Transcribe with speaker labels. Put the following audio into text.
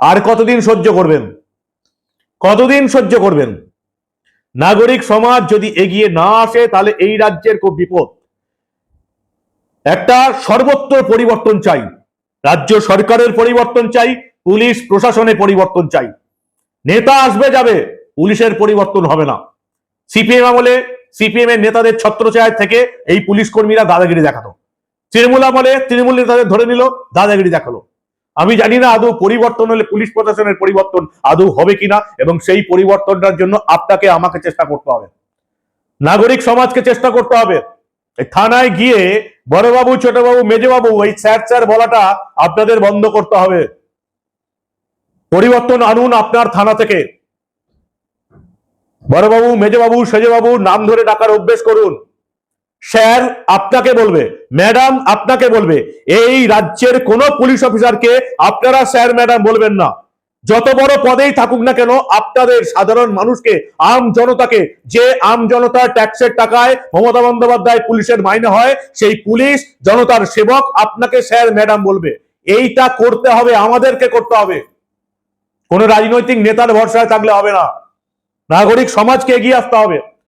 Speaker 1: আর কতদিন সহ্য করবেন? কতদিন সহ্য করবেন? নাগরিক সমাজ যদি এগিয়ে না আসে, তাহলে এই রাজ্যের খুব বিপদ। একটা সর্বত্র পরিবর্তন চাই। রাজ্য সরকারের পরিবর্তন চাই, পুলিশ প্রশাসনে পরিবর্তন চাই। নেতা আসবে যাবে, পুলিশের পরিবর্তন হবে না। সিপিএম আমলে সিপিএম এর নেতাদের ছত্রছায়া থেকে এই পুলিশ কর্মীরা দাদাগিরি দেখাতো। তৃণমূল আমলে তৃণমূল নেতাদের ধরে নিল, দাদাগিরি দেখাল। আমি জানি না আদৌ পরিবর্তন হলে পুলিশ প্রশাসনের পরিবর্তন আদৌ হবে কিনা, এবং সেই পরিবর্তনটার জন্য আপনাকে, আমাকে চেষ্টা করতে হবে। নাগরিক সমাজকে চেষ্টা করতে হবে। থানায় গিয়ে বড়বাবু, ছোটবাবু, মেজবাবু, এই স্যার স্যার বলাটা আপনাদের বন্ধ করতে হবে। পরিবর্তন আনুন আপনার থানা থেকে। বড়বাবু, মেজবাবু, সেজবাবু, নাম ধরে ডাকার অভ্যেস করুন। স্যার আপনাকে বলবে, ম্যাডাম আপনাকে বলবে, এই রাজ্যের কোন পুলিশ অফিসারকে আপনারা স্যার, ম্যাডাম বলবেন না। যত বড় পদেই থাকুক না কেন, আপনাদের সাধারণ মানুষকে, আম জনতাকে, যে আম জনতার ট্যাক্সের টাকায় মমতা বন্দ্যোপাধ্যায় পুলিশের মাইনে হয়, সেই পুলিশ জনতার সেবক আপনাকে স্যার, ম্যাডাম বলবে। এইটা করতে হবে, আমাদেরকে করতে হবে। কোন রাজনৈতিক নেতার ভরসায় থাকলে হবে না। নাগরিক সমাজকে এগিয়ে আসতে হবে।